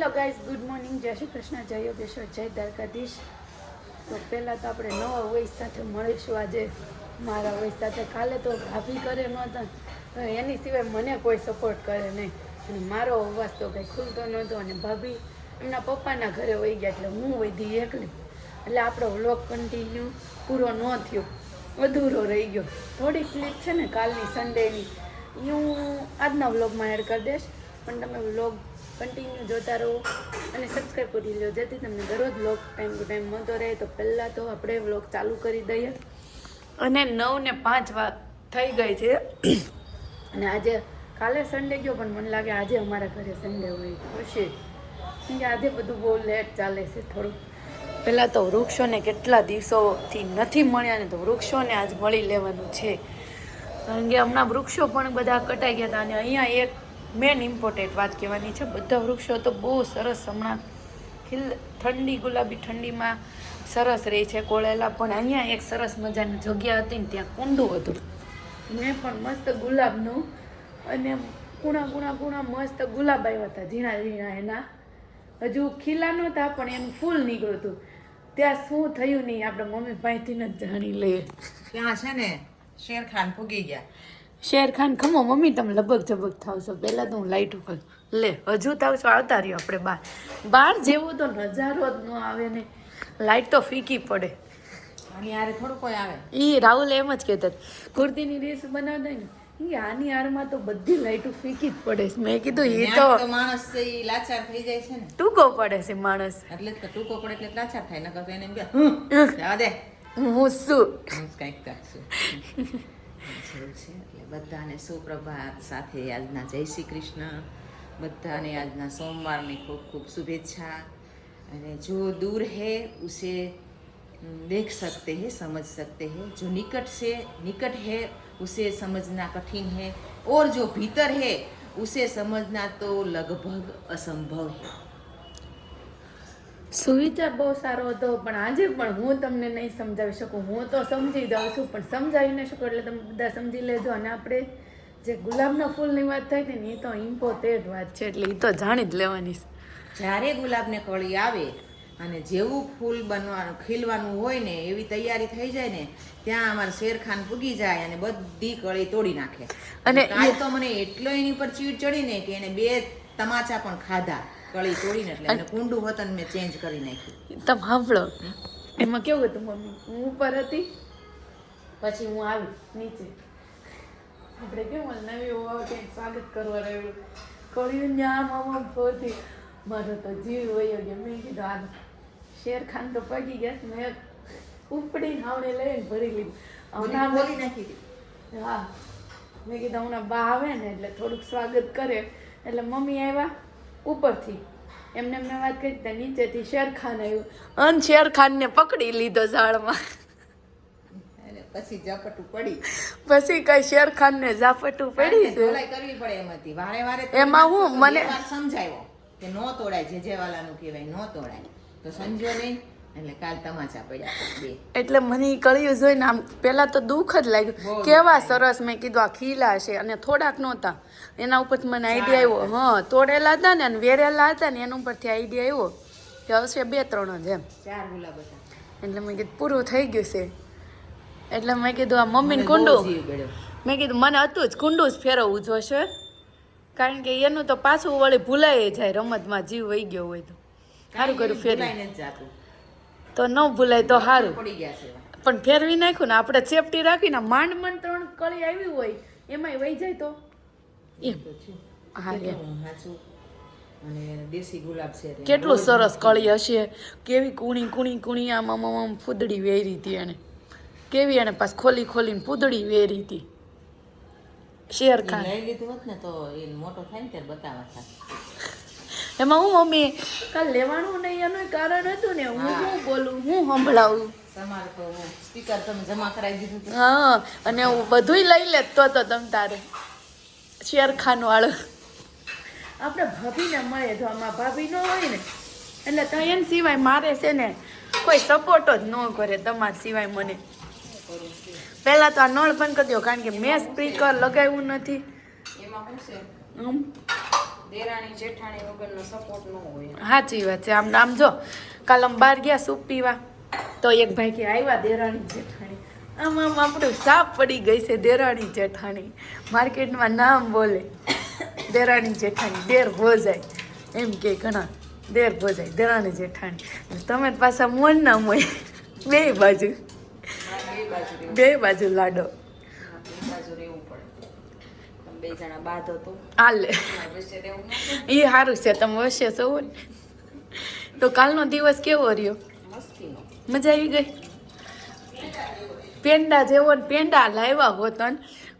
Hello guys good morning જય શ્રી કૃષ્ણ, જય યોગેશ્વર, જય દ્વારકાધીશ. તો પહેલાં તો આપણે નવા વોઇસ સાથે મળીશું આજે. મારા વોઇસ સાથે કાલે તો ભાભી કરે નહોતા તો એની સિવાય મને કોઈ સપોર્ટ કરે નહીં. અને મારો અવાજ તો કંઈ ખુલતો નહોતો અને ભાભી એમના પપ્પાના ઘરે વહી ગયા એટલે હું વધી એકલી. એટલે આપણો વ્લોગ કન્ટિન્યુ પૂરો ન થયો, અધૂરો રહી ગયો. થોડી ક્લિપ છે ને કાલની સન્ડેની એ હું આજના વ્લોગમાં એડ કરી દઈશ. પણ તમે વ્લોગ કન્ટિન્યુ જોતા રહો અને સબસ્ક્રાઈબ કરી લો જેથી તમને દરરોજ વ્લોગ ટાઈમ ટુ ટાઈમ મળતો રહે. તો પહેલાં તો આપણે વ્લોગ ચાલુ કરી દઈએ. અને નવ ને પાંચ વાત થઈ ગઈ છે. અને આજે કાલે સન્ડે ગયો પણ મને લાગે આજે અમારા ઘરે સન્ડે હોય. ખુશી કેમ કે આજે બધું બહુ લેટ ચાલે છે થોડું પહેલાં તો વૃક્ષોને કેટલા દિવસોથી નથી મળ્યા ને તો વૃક્ષોને આજ મળી લેવાનું છે. કારણ કે હમણાં વૃક્ષો પણ બધા કટાઈ ગયા હતા અને અહીંયા એક મેન ઇમ્પોર્ટેન્ટ વાત કહેવાની છે. બધા વૃક્ષો તો બહુ સરસ હમણાં ખીલ ઠંડી, ગુલાબી ઠંડીમાં સરસ રહે છે. કોળેલા પણ અહીંયા એક સરસ મજાની જગ્યા હતી ને ત્યાં કુંડું હતું. મેં પણ મસ્ત ગુલાબનું અને કુણા કુણા કુણા મસ્ત ગુલાબ આવ્યા હતા ઝીણા ઝીણા એના. હજુ ખીલા નહોતા, પણ એનું ફૂલ નીકળ્યું હતું. ત્યાં શું થયું નહીં, આપણે મમ્મી ભાઈથી જ જાણી લઈએ. ત્યાં છે ને શેરખાન ફૂગી ગયા. શેર ખાન ખમો મમ્મી તમે લબક ઝબક થાવ છો. પહેલાં તો હું લાઈટ ઉપર લે હજુ થાવ છો આવતા રહ્યો આપણે બહાર. બહાર જેવો તો નજારો જ ન આવે ને. લાઈટ તો ફીકી પડે. આની હારે થોડું કોઈ આવે. એ રાહુલ એમ જ કહેતા હતા, કુર્તીની રેસ બનાવતા ને આની હારમાં તો બધી લાઈટો ફીકી જ પડે છે. મેં કીધું એ તો માણસ છે એ લાચાર થઈ જાય છે ને. ટૂંકો પડે છે માણસ. એટલે તો ટૂંકો પડે એટલે લાચાર થાય નકર તો એને એમ કે "હમ, દે. હું શું? કાંઈક કરશું. જેવું છે એટલે બધાને સુપ્રભાત સાથે આજના જય શ્રી કૃષ્ણ બધાને આજના સોમવારની ખૂબ ખૂબ શુભેચ્છા અને જો દૂર है उसे हम्म, देख सकते हैं समझ सकते हैं जो निकट से निकट है उसे समझना कठिन है और जो भीतर है उसे समझना तो लगभग असंभव है સુવિચાર બહુ સારો હતો પણ આજે પણ હું તમને નહીં સમજાવી શકું. હું તો સમજી જાઉં છું પણ સમજાવી ન શકું એટલે તમે બધા સમજી લેજો. અને આપણે જે ગુલાબના ફૂલની વાત થાય છે ને એ તો ઇમ્પોર્ટેન્ટ વાત છે એટલે એ તો જાણી જ લેવાની છે. જ્યારે ગુલાબને કળી આવે અને જેવું ફૂલ બનવાનું ખીલવાનું હોય ને એવી તૈયારી થઈ જાય ને ત્યાં અમારે શેરખાન પૂગી જાય અને બધી કળી તોડી નાખે. અને તો મને એટલો એની પર ચીડ ચડી ને કે એને બે તમાચા પણ ખાધા. કળી તોડીને એટલે એને કુંડું હતું મેં ચેન્જ કરી નાખ્યું. તમે સાંભળો. એમાં કેવું હતું મમ્મી? હું ઉપર હતી પછી હું આવી નીચે. આપણે કેવું નવી હોવા કંઈક સ્વાગત કરવા રહ્યું કર્યું ન્યા મામા ફરતી મારો તો જીવ વયો ગયો. મેં કીધું આ શેરખાન તો પગી ગયા મેં ઉપડીને હાવડે લઈને ભરી લીધું. હમણાં બોલી નાખી હા. મેં કીધું હમણાં બા આવે ને એટલે થોડુંક સ્વાગત કરે. એટલે મમ્મી આવ્યા. ઉપરથી. એમને એમને વાત કરી ત્યાં નીચેથી શેરખાન આવ્યું. અન શેરખાનને પકડી લીધો ઝાડમાં. અને પછી ઝાપટું પડી. પછી કઈ શેરખાનને ઝાપટું પડી છે? કરવી પડે એમ હતી વારે વારે એમાં હું મને- સમજાયો સમજાવ્યો કે નો તોડાય જે જે વાલાનું કહેવાય નો તોડાય. તો સમજો નહીં એટલે કાલ તમાચા પડ્યા એટલે મને કળ્યું જોઈને આમ પહેલા તો દુઃખ જ લાગ્યું. કેવા સરસ મેં કીધું આ ખીલા છે અને થોડાક નહોતા. એના ઉપરથી મને આઈડિયા આવ્યો. હા તોડેલા હતા ને અને વેરેલા હતા ને એના ઉપરથી આઈડિયા આવ્યો કે હશે બે ત્રણ જ એમ. ચાર ગુલાબ હતા. એટલે મેં કીધું પૂરું થઈ ગયું છે. એટલે મેં કીધું આ મમ્મીને કુંડું. મેં કીધું મને હતું જ કુંડું જ ફેરવવું જોશે. કારણ કે એનું તો પાછું વળી ભૂલાઈ જાય રમતમાં જીવ વહી ગયો હોય તો. સારું કર્યું ફેરવી. જ જાતું. તો ન ભૂલાય તો સારું પડી ગયા છે. પણ ફેરવી નાખ્યું ને આપણે સેફટી રાખીને માંડ માંડ ત્રણ કળી આવી હોય એમાંય વહી જાય તો. એમ. હા એમ. કેટલું દેશી ગુલાબ છે કેટલું સરસ કળી હશે. કેવી કુણી કુણી કુણી આમ આમ આમ ફૂદડી વેરી હતી એને. કેવી એને પાછ ખોલી ખોલીને ફૂદડી વેરી હતી. શેર ખાન લઈ લીધું હોત ને તો એ મોટો થાય ને ત્યારે બતાવવા થાય એમાં હું મમ્મી? કાલ લેવાનું નહીં એનું કારણ હતું ને હું શું બોલું? હું સંભળાવું. સ્પીકર તમે જમા કરાવી દીધું હા અને હું બધુંય લઈ લે તો તો તમ તારે. શેરખાન વાળો આપણે ભાભીને મળે તો આમાં ભાભી ન હોય ને એટલે તો એમ સિવાય મારે છે ને કોઈ સપોર્ટ જ ન કરે તમારા સિવાય મને. પહેલાં તો આ નળ બંધ કરી દો કારણ કે મેં સ્પીકર લગાવ્યું નથી. એમાં શું છે? આમ દેરાણી જેઠાણી વગરનો સપોર્ટ ન હોય. સાચી વાત છે. આમ આમ જો કાલ અમે બહાર ગયા સૂપ પીવા તો એક ભાઈ કે આવ્યા દેરાણી જેઠાણી. આમ આમ આપણું સાપ પડી ગઈ છે દેરાણી જેઠાણી. માર્કેટમાં નામ બોલે દેરાણી જેઠાણી દેર ભોજાય એમ કે ઘણા દેર ભોજાય દેરાણી જેઠાણી. તમે પાછા મોન ના મોય બે બાજુ. બે બાજુ લાડો બે બાજુ રહેવું પડે તમે બે જણા બાદ હતો. હાલે. વચ્ચે. એ સારું છે તમે વસે સૌ ને. તો કાલનો દિવસ કેવો રહ્યો? મજા આવી ગઈ? પેંડા જેવો ને પેંડા લાવ્યા હોતન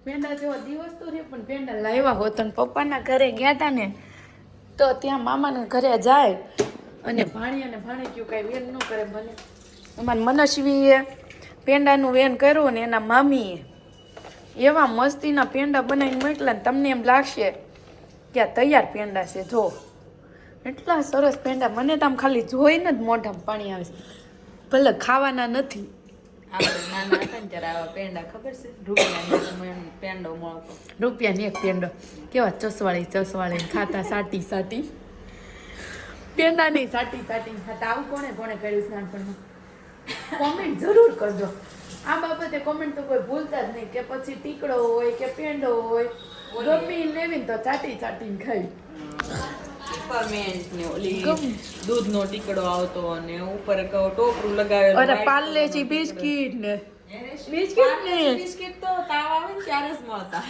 પેંડા જેવો દિવસ તો રે પણ પેંડા લાવ્યા હોતન પપ્પાના ઘરે ગયા હતા ને તો ત્યાં મામાના ઘરે જાય અને ભાણી અને ભાણી કયું કાંઈ વેન ન કરે ભલે અમારા મનસ્વીએ પેંડાનું વેન કર્યું ને એના મામીએ. એવા મસ્તીના પેંડા બનાવીને મોકલા ને તમને એમ લાગશે કે આ તૈયાર પેંડા છે જો. એટલા સરસ પેંડા. મને તો આમ ખાલી જોઈને જ મોઢામાં પાણી આવે છે. ભલે ખાવાના નથી. આપણે નાના હતા ને ત્યારે આવા પેંડા ખબર છે? રૂપિયાની પેંડો મળતો. રૂપિયાની એક પેંડો. કેવા ચસવાળી ચસવાળી ખાતા સાટી સાટી. પેંડા નહીં સાટી સાટી ખાતા. આવું કોણે કોણે કર્યું નાનપણમાં? કોમેન્ટ જરૂર કરજો. આ બાબતે કોમેન્ટ તો કોઈ ભૂલતા જ નહીં કે પછી ટીકડો હોય કે પેંડો હોય ગમી લેવીને તો ચાટી ચાટીને ખાઈ. દૂધનો ટીકડો આવતો અને ઉપર કહો ટોપરું લગાવેલું અરે પાર્લેજી બિસ્કીટ ને. બિસ્કીટ ને? બિસ્કિટ તો તાવ આવે ને ત્યારે જ મળતા.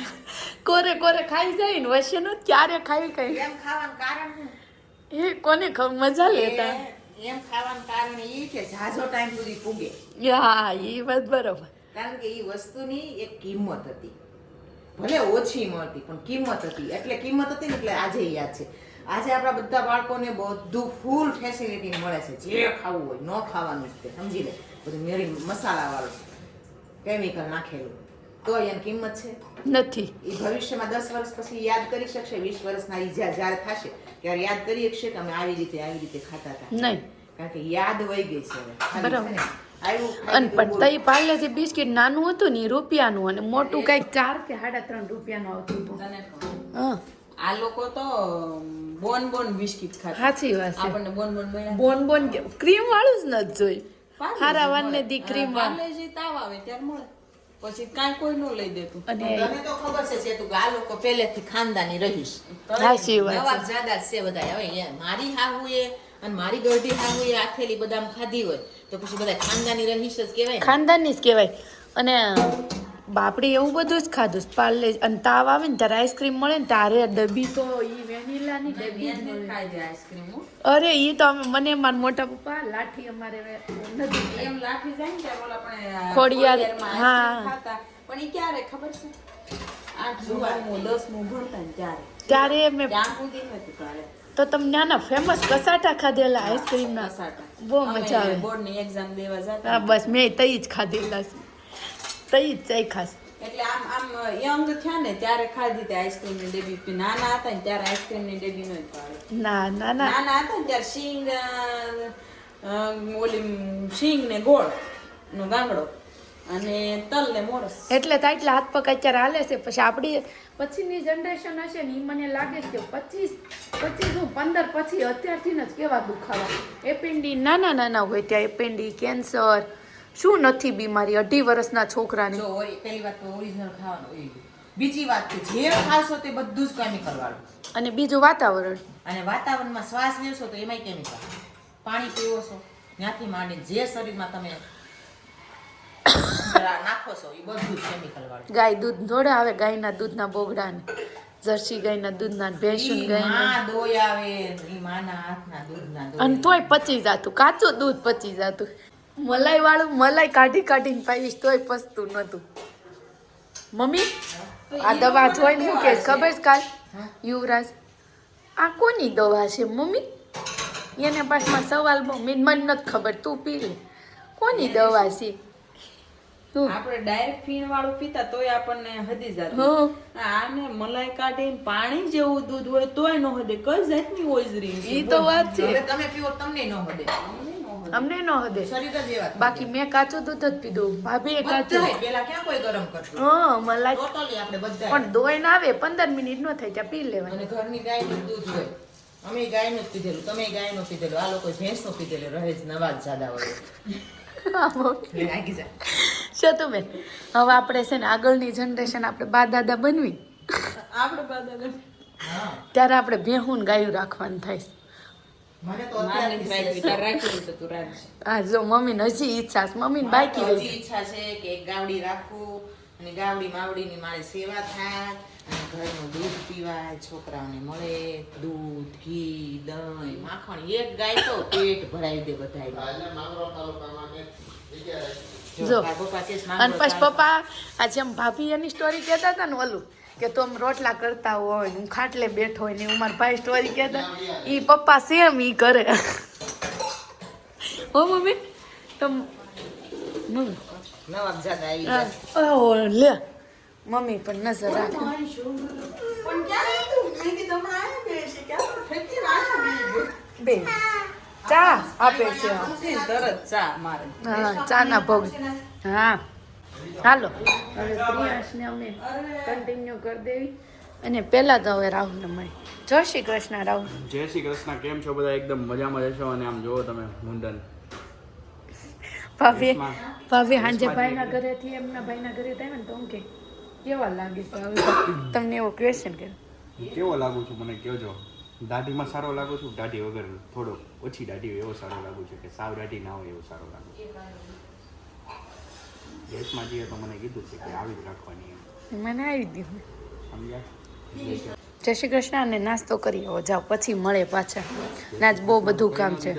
કોરે કોરે ખાઈ જાય ને વસે નો ક્યારે ખાઈ કઈ એમ ખાવાનું કારણ એ કોને મજા લેતા એમ ખાવાનું કારણ એ કે ઝાઝો ટાઈમ સુધી પૂગે હા એ વાત બરોબર. કારણ કે એ વસ્તુની એક કિંમત હતી. ભલે ઓછી મળતી પણ કિંમત હતી. એટલે કિંમત હતી ને એટલે આજે યાદ છે. આજે આપણા બધા બાળકોને બધું ફૂલ ફેસિલિટી મળે છે. જે ખાવું હોય ન ખાવાનું છે સમજી લે. બધું મેરી મસાલાવાળું કેમિકલ નાખેલું. તો એની કિંમત છે? નથી. એ ભવિષ્યમાં દસ વર્ષ પછી યાદ કરી શકશે વીસ વર્ષના ઈજા જ્યારે થશે ત્યારે યાદ કરી શકશે કે અમે આવી રીતે આવી રીતે ખાતા હતા. નહીં. કારણ કે યાદ વહી ગઈ છે બરાબર. ને, અને પણ તઈ પાર્લેથી બિસ્કિટ નાનું હતું ને રૂપિયાનું અને મોટું કંઈક ચાર કે સાડા ત્રણ રૂપિયાનું આવતું હતું. આ લોકો તો બોન બોન બિસ્કિટ ખાતા. સાચી વાત છે. આપણને બોન બોન બોન બોન ક્રીમ વાળું જ નથી જોઈ હારા વાનને દી ક્રીમ વાળું. તાવ આવે ત્યારે મળે. પછી કાંઈ કોઈ ન લઈ દેતું. અને તને તો ખબર છે સેતુ કે આ લોકો પહેલેથી ખાનદાની રહીશ. સાચી વાત નવાબ જાદા છે બધા હવે મારી હાહુ એ અને મારી ગરડી હાહુ એ આથેલી બદામ ખાધી હોય તો પછી બધા ખાનદાની રહીશ જ કહેવાય ખાનદાની જ કહેવાય. અને બાપડી એવું બધું જ ખાધું. પાર્લે અને તાવ આવે ને ત્યારે આઈસ્ક્રીમ મળે ને ત્યારે ડબ્બી તો ઈ વેનીલાની ડબ્બી જ મળે ખાઈ જાય આઈસ્ક્રીમ અરે ઈ તો અમે મને માર મોટા પપ્પા લાઠી અમારે નથી એમ લાઠી જાય ને ત્યારે ઓલા આપણે ખોડિયાર, હા. પણ ઈ ક્યારે ખબર છે? આઠમું નવમું દસમું ભણતા ને ત્યારે. ત્યારે મેં તો તમને નાના ફેમસ કસાટા ખાધેલા આઈસ્ક્રીમના? બહુ મજા આવે. બોર્ડની એક્ઝામ દેવા જતા. હા બસ મેં તઈ જ ખાધેલા છે. તઈ જ ચાઈ ખાસ. એટલે આમ આમ યંગ થયા ને ત્યારે ખાધી હતી આઈસ્ક્રીમની ડબ્બી નાના હતા ને ત્યારે આઈસ્ક્રીમની ડબ્બી નો ભાવે. ના ના ના. નાના હતા ને ત્યારે શીંગ અ, ઓલી શીંગ ને ગોળ નો ગાંગડો અને તલ ને મોરસ. એટલે તો એટલા હાથ પગ અત્યારે હાલે છે. પછી આપણી પછીની જનરેશન હશે ને એ મને લાગે છે કે પચીસ પચીસ હું પંદર પછી અત્યારથી જ કેવા દુખાવા. એપેન્ડી નાના નાના હોય ત્યાં એપેન્ડી કેન્સર શું નથી બીમારી? અઢી વર્ષના છોકરાને. જો પહેલી વાત તો ઓરિજિનલ ખાવાનું બીજી વાત કે જે ખાશો તે બધું જ કેમિકલ વાળું. અને બીજું વાતાવરણ? અને વાતાવરણમાં શ્વાસ લેશો તો એમાંય કેમિકલ પાણી પીવો છો ત્યાંથી માંડીને જે શરીરમાં તમે નાખો છો એ બધું જ કેમિકલ વાળું. ગાય દૂધ થોડા આવે ગાયના દૂધના બોગડા ને જર્સી ગાયના દૂધના ભેંસું ઈ ગાયના. દોય આવે માના હાથના દૂધના અને તોય પચી જાતું કાચું દૂધ પચી જાતું. મલાઈ વાળું મલાઈ કાઢી કાઢીને પાઈશ તોય પસ્તું નતું મમ્મી આ દવા જોઈને હું કે ખબર છે કાલ? યુવરાજ આ કોની દવા છે મમ્મી? એને પાછમાં સવાલ બહુ મને મને નથી ખબર તું પી લે. કોની દવા છે? તું. આપણે ડાયરેક્ટ ફીણ વાળું પીતા તોય આપણને હદી હં. જતું આને મલાઈ કાઢીને પાણી જેવું દૂધ હોય તોય ન હદે કઈ જાતની ઓઈઝરી એ તો વાત છે. તમે પીવો તમને ન હદે. અમને ન હદે. બાકી મેં કાચું દૂધ જ પીધું. ભાભીએ જાય. કાચું. પેલા ક્યાં કોઈ ગરમ કરતું? હા મલાઈ. ટોટલી આપણે બધા પણ દોઈ ના આવે પંદર મિનિટ નો થાય ત્યાં પી લેવાનું. અને ઘરની ગાયનું દૂધ હોય. અમે ગાયનું જ પીધેલું તમે ગાયનું પીધેલું. આ લોકો ભેંસનું પીધેલું રહે જ નવા જ જાદા હોય લાગી શતુબેન હવે આપણે છે ને આગળની જનરેશન આપણે બા દાદા બનવી. આપણે બધા હા. ત્યારે આપણે ભેહું ગાયું રાખવાનું થાય મને તો ને જો મમ્મીને હજી ઈચ્છા છે. મમ્મીને મારે બાકી હજી ઈચ્છા છે કે એક ગાવડી રાખું અને ગાવડી માવડીની મારે સેવા થાય અને ઘરનું દૂધ પીવાય છોકરાઓને મળે દૂધ ઘી દહીં માખણ એક ગાય તો પેટ ભરાઈ દે બધાય જો અને પછી પપ્પા આ જેમ ભાભી એની સ્ટોરી કહેતા હતા ને ઓલું કે તું આમ રોટલા કરતા હોય હું ખાટલે બેઠો હોય ને હું મારા ભાઈ સ્ટોરી કહેતા ઈ પપ્પા સેમ એ કરે. હો મમ્મી તમ લે. મમ્મી પણ નજર બે. ચા આપે છે. ચા ચાના ભોગ. હા. હાલો. હવે પ્રિયાસને અમે કન્ટિન્યુ કરી દેવી. અને પહેલા તો હવે રાહુલને મળી જય શ્રી કૃષ્ણ રાહુલ. જય શ્રી કૃષ્ણ કેમ છો બધા? એકદમ મજામાં રહેશો અને આમ જુઓ તમે મુંડન. ભાભી ભાભી હાંજે ભાઈના ઘરેથી એમના ભાઈના ઘરે થાય ને તો હું કે કેવા લાગે છે તમને એવો ક્વેશ્ચન કર્યો. કેવો લાગુ છું મને કહેજો. દાઢીમાં સારો લાગુ છું દાઢી વગર થોડો ઓછી દાઢી હોય એવો સારો લાગુ છે કે સાવ દાઢી ના હોય એવો સારો લાગુ દેશમાં તો મને કીધું છે કે આવી જ રાખવાની મને આવી દીધું. સમજ્યા? જય શ્રી કૃષ્ણ અને નાસ્તો કરી આવો જાઓ પછી મળે પાછા. નાચ બહુ બધું કામ છે.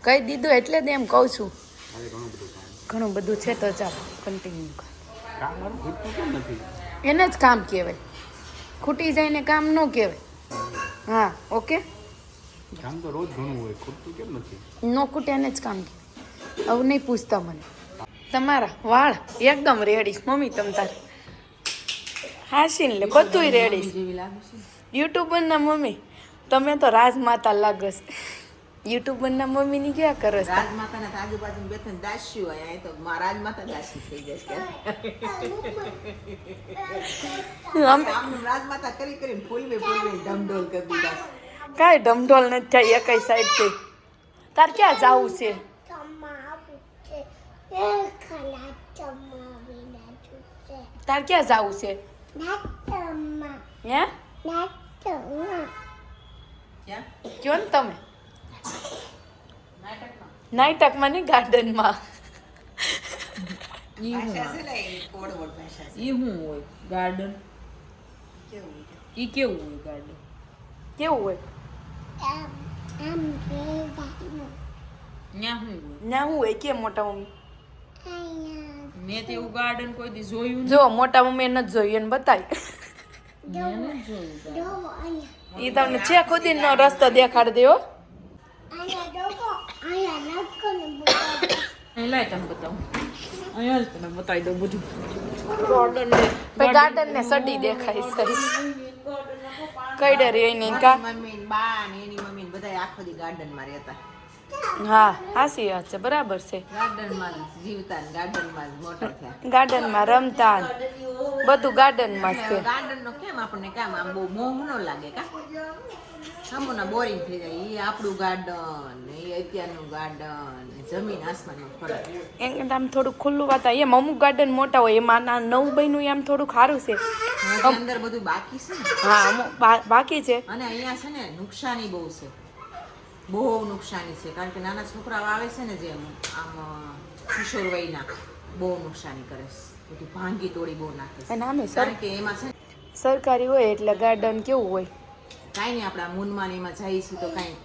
કહી દીધું એટલે જ એમ કહું છું. ઘણું બધું છે. તો જાઓ કન્ટિન્યુ કરો. એને જ કામ કહેવાય. ખૂટી જાય ને કામ ન કહેવાય. હા ઓકે? કામ તો રોજ ઘણું હોય ખૂટતું કેમ નથી? ન ખૂટે એને જ કામ કહેવાય. આવું નહીં પૂછતા મને. તમારા વાળ એકદમ રેડી મમ્મી તમ તારે. હાસીને લે બધુંય રેડી લાગે છે યુટ્યુબરના મમ્મી તમે તો રાજમાતા લાગસ યુટ્યુબરના મમ્મીની ક્યાં કરસ રાજમાતાના તો આજુબાજુ બે ત્રણ દાસ્યું હોય અહીં તો રાજમાતા દાસી થઈ જશે રાજમાતા કરી કરીને ફૂલવે ફૂલવે ઢમઢોલ કરી દીધા કાંઈ ઢમઢોલ નથી થાય એકઈ સાઈડથી. તાર ક્યાં જાવું છે? તાર ક્યાં જાવું છે હે ક્યાં કયો ને તમે નાટકમાં નહીં ગાર્ડનમાં ભાષા છે ને એ કોડવડ ભાષા છે ઈ શું હોય ગાર્ડન કેવું છે? ઈ કેવું હોય ગાર્ડન કેવું હોય ન્યા શું હોય ના હું હોય કે મોટા મમ્મી મેં તેવું એવું ગાર્ડન કોઈ દી જોયું જો મોટા મમ્મી નથી જોયું એને બતાવી. એ તમને છે ખુદી નો રસ્તો દેખાડ દેવો લાય તને બતાવું. અહીંયા બતાવી દઉં બધું. ગાર્ડન ને સડી દેખાય સરી કઈ ડર એની કા? મમ્મી બા ને એની મમ્મી ને બધા આખો દી ગાર્ડનમાં રહેતા. હા હાસી વાત છે બરાબર છે. ગાર્ડનમાં જ જીવતા મોટા થયા ગાર્ડનમાં રમતા બધું ગાર્ડનમાં જ છે. ગાર્ડન નો કેમ આપણને કામ આમ બહુ મોહ નો લાગે કા? સામુના બોરિંગ થઈ જાય. એ આપણું ગાર્ડન એ અત્યારનું ગાર્ડન જમીન આસમાનનો ફરક. એમ આમ થોડું ખુલ્લું વાતા એમ અમુક ગાર્ડન મોટા હોય એમાં ના નવું બન્યું એમ થોડું સારું છે. અંદર બધું બાકી છે હા અમુક બાકી છે. અને અહીંયા છે ને નુકસાની બહુ છે. બહુ નુકસાની છે કારણ કે નાના છોકરાઓ આવે છે ને જે આમ કિશોર વયના બહુ નુકસાની કરે છે. બધું ભાંગી તોડી બહુ નાખે છે. અને સર કારણ કે એમાં છે સરકારી હોય એટલે ગાર્ડન કેવું હોય? કાંઈ નહીં આપણા મૂનમાં એમાં જઈએ છીએ તો કાંઈ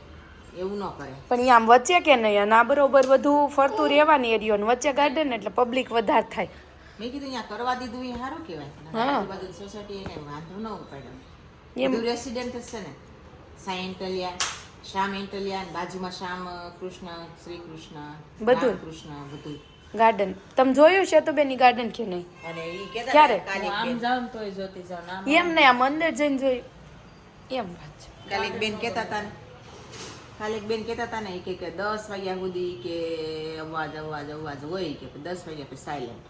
એવું ન કરે. પણ આમ વચ્ચે કે નહીં? અને આ બરોબર બધું ફરતું રહેવાની એરિયો વચ્ચે ગાર્ડન એટલે પબ્લિક વધારે થાય. મેં કીધું અહીંયા કરવા દીધું એ સારું કહેવાય. હા. આજુબાજુ સોસાયટી એને વાંધો ન પડે. બધું રેસિડેન્ટ છે ને. સાઈ એન્ટલિયા શ્યામ એન્ટલિયા બાજુમાં શ્યામ કૃષ્ણ શ્રી કૃષ્ણ બધું. કૃષ્ણ બધું. ગાર્ડન તમે જોયું છે તો બેની ગાર્ડન કે નહીં? ક્યારે? આમ જાવ ને જોતી જાવ એમ નહીં આ મંદિર જઈને જોયું એમ વાત છે. કાલે એક બેન કહેતા હતા ને. કાલે એક બેન કહેતા હતા ને કે કે દસ વાગ્યા સુધી કે અવાજ અવાજ અવાજ હોય કે દસ વાગ્યા પછી સાયલેન્ટ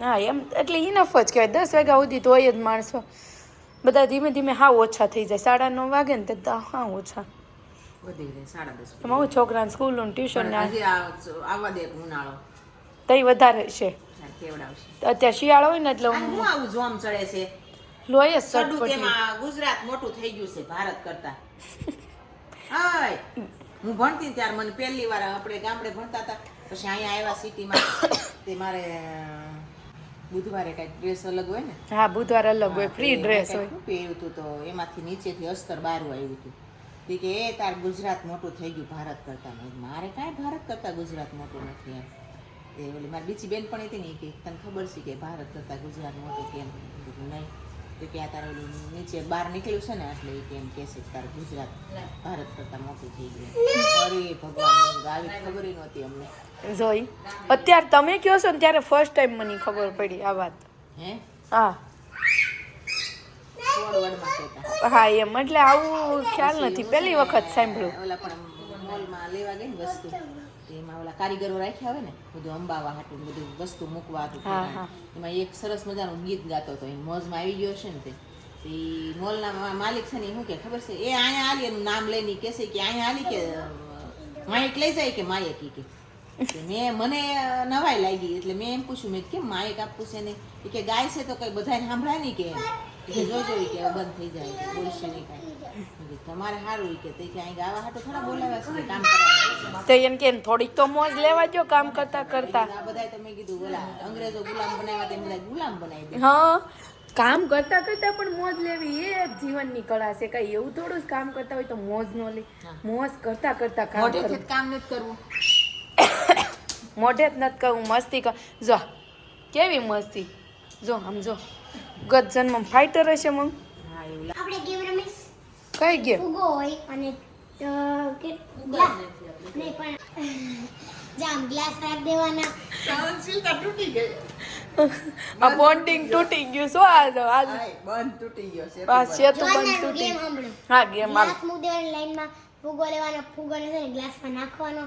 હા એમ એટલે ઇનફ જ કહેવાય. દસ વાગ્યા સુધી તો હોય જ માણસો. બધા ધીમે ધીમે હા ઓછા થઈ જાય. સાડા નવ વાગે ને તો હા ઓછા. વધી રહે સાડા દસ હું છોકરાને સ્કૂલનું ટ્યુશન પણ હજી આ આવવા દે ઉનાળો. તઈ વધારે છે. કેવડાવશે. અત્યારે શિયાળો હોય ને એટલે હું આવું જોમ ચડે છે. લોહી જ સડું સટપટી. તેમાં ગુજરાત મોટું થઈ ગયું છે ભારત કરતા. હાય. હું ભણતી ને ત્યારે મને પહેલી વાર આપણે ગામડે ભણતા હતા. પછી અહીંયા આવ્યા સિટીમાં. તે મારે અ, બુધવારે કાંઈક ડ્રેસ અલગ હોય ને. હા બુધવાર અલગ હોય ફ્રી ડ્રેસ હોય. એવું પહેર્યું હતું તો એમાંથી નીચેથી અસ્તર બહાર આવ્યું હતું. તે કે એ તાર ગુજરાત મોટું થઈ ગયું ભારત કરતા. મારે કાંઈ ભારત કરતાં ગુજરાત મોટું નથી એમ. એ ઓલી મારી બીજી બેન પણ હતી ને કે તને ખબર છે કે ભારત કરતાં ગુજરાત મોટું કેમ કીધું, નહીં. તો કે આ તારે ઓલું નીચે બહાર નીકળ્યું છે ને એટલે એ કે કે તારું ગુજરાત ભારત કરતાં મોટું થઈ ગયું અરે ભગવાન આવી ખબર નહોતી અમને. જોઈ અત્યારે તમે કહો છો ને ત્યારે ફર્સ્ટ ટાઈમ મને ખબર પડી આ વાત. હે? હા. હા એમ. એટલે આવું ખ્યાલ નથી. પહેલી વખત સાંભળ્યું. ઓલા પણ મોલમાં લેવા ગઈ ને વસ્તુ. એમાં ઓલા કારીગરો રાખ્યા હોય ને બધું અંબાવા હાટું બધું વસ્તુ મૂકવા હતું. એમાં એક સરસ મજાનું ગીત ગાતો હતો. એ મોજમાં આવી ગયો છે ને તે. મોલના માલિક છે ને શું કે ખબર છે? એ અહીંયા આલી એનું નામ લઈને કહેશે કે અહીંયા આલી કે માયક લઈ જાય કે માયક કે. મેં મને નવાઈ લાગી. એટલે મેં એમ પૂછ્યું મેં કે માયક આપવું છે ને? કે ગાય છે તો કઈ બધાને સાંભળાય નહીં કે એમ ઈ કે કે બંધ થઈ જાય બોલશે નહીં કાંઈ. તમારે સારું ઈ કે તે કે અહીં ગાવા હાટું થોડા બોલાવ્યા છે કામ કરવા તો એને કે થોડીક તો મોજ લેવા જો કામ કરતા કરતા. આ બધાય તો કીધું ઓલા અંગ્રેજો ગુલામ બનાવ્યા તેમ બધા ગુલામ બનાવી દે. હા કામ કરતા કરતા પણ મોજ લેવી એ જીવનની કળા છે કઈ એવું થોડું જ કામ કરતા હોય તો મોજ ન લે. મોજ કરતા કરતા કામ કરવું કામ નથી કરવું. મોઢે જ નથી કરવું મસ્તી કર જો કેવી મસ્તી? જો આમ જો. ગત જન્મ ફાઈટર હશે મમ. આપણે ગેમ રમીશ કઈ ગેમ? ફુગો હોય અને કે નહીં પણ જામ ગ્લાસ રાખ દેવાના. આ બોન્ડિંગ તૂટી ગયું શું આ જો આજ. બંધ તૂટી ગયો છે બસ છે તો બંધ તૂટી હા ગેમ આ ગ્લાસ મૂક દેવાની લાઈનમાં ફુગો લેવાનો ફુગોને છે ને ગ્લાસમાં નાખવાનો.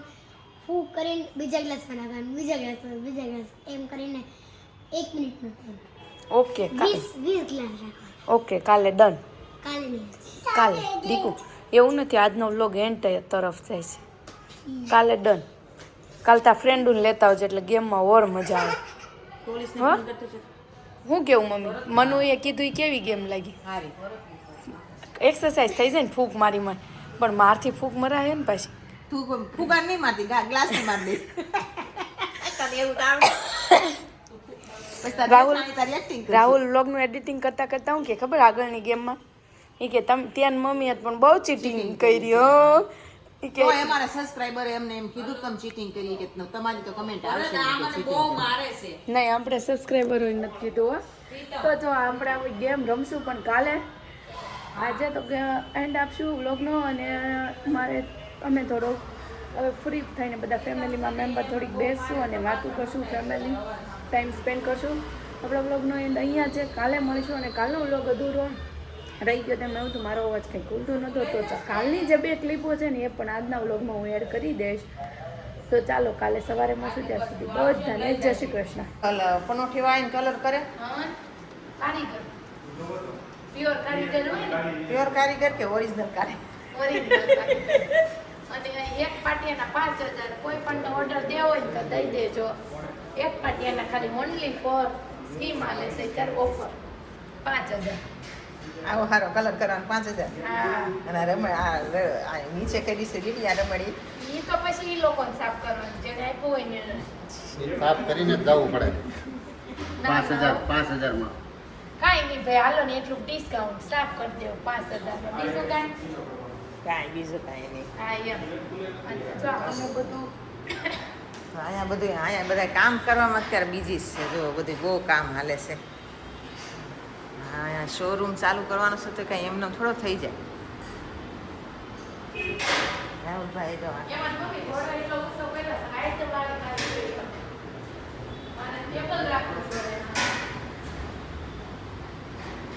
ફૂગ કરીને બીજા ગ્લાસમાં નાખવાનો બીજા ગ્લાસમાં બીજા ગ્લાસ. એમ કરીને એક મિનિટનો ટાઈમ ઓકે ઓકે કાલે ડન. કાલે દીકુ. એવું નથી આજનો વ્લોગ એન્ડ તરફ જાય છે. કાલે ડન. કાલ તા ફ્રેન્ડુને લેતા આવજો એટલે ગેમમાં ઓર મજા આવે. પોલીસને હા? કેવું મમ્મી? મનુએ કીધું કેવી ગેમ લાગી? એક્સરસાઇઝ થઈ જાય ને ફૂંક મારી મને પણ મારથી ફૂંક મરાય ને પછી? ફૂંક નહીં મારતી ગ્લાસ નહીં મારી દે એવું રાહુલ-. રાહુલ વ્લોગનું એડિટિંગ કરતા કરતા હું કે ખબર આગળની ગેમમાં? એ કે તમ ત્યાં મમ્મી હતી પણ બહુ ચીટિંગ કરી હો. કે અમારા સબસ્ક્રાઇબરે એમને એમ કીધું કે તમે ચીટિંગ કરી કે તમારી તો કમેન્ટ આવશે. નહીં આપણે સબસ્ક્રાઈબરોએ નથી કીધું હો. તો જો આપણે આવી ગેમ રમશું પણ કાલે. આજે તો એન્ડ આપશું વ્લોગનો અને મારે અમે થોડો હવે ફ્રી થઈને બધા ફેમિલીમાં મેમ્બર થોડીક બેસશું અને વાતું કરશું ફેમિલી ટાઈમ સ્પેન્ડ કરશું. આપણા વ્લોગનો એન્ડ અહીંયા છે. કાલે મળીશું અને કાલનો વ્લોગ અધૂરો રહી ગયો તેમ એવું તો મારો અવાજ કંઈ ખુલતો નહોતો. તો ચા- કાલની જે બે ક્લિપો છે ને એ પણ આજના વ્લોગમાં હું એડ કરી દઈશ. તો ચાલો કાલે સવારે મળશું ત્યાં સુધી બધાને જય શ્રી કૃષ્ણ. કલર પનોઠી વાળીને કલર કરે? કારીગર. પ્યોર કારીગર પ્યોર કારીગર કે ઓરિજિનલ કારીગર? અને એક પાટિયાના પાંચ હજાર કોઈ પણ ઓર્ડર દેવો હોય તો દઈ દેજો. એક પાટિયાના ખાલી ઓનલી ફોર સ્કીમ આલે છે ત્યારે ઓફર પાંચ હજાર. આવો સારો કલર કરવાનો પાંચ હજાર. અને આ રમણ આ નીચે કરી છે લીલી આ રમણી. એ તો પછી એ લોકોને સાફ કરવાનું જેને આપ્યું હોય ને સાફ કરીને જ જવું પડે. પાંચ હજાર. પાંચ હજારમાં. કાંઈ નહીં ભાઈ હાલો ને એટલું ડિસ્કાઉન્ટ સાફ કરી દેવું પાંચ હજાર બીજું કાંઈ? કાંઈ બીજું કાંઈ નહીં. હા એમ. અને જો આપણને બધું અહીંયા બધું અહીંયા બધા કામ કરવામાં અત્યારે બીજી છે. જો બધું બહુ કામ હાલે છે. અહીંયા શોરૂમ ચાલુ કરવાનો છે તો કંઈ એમનો થોડો થઈ જાય. રાહુલભાઈ ટેબલ રાખવું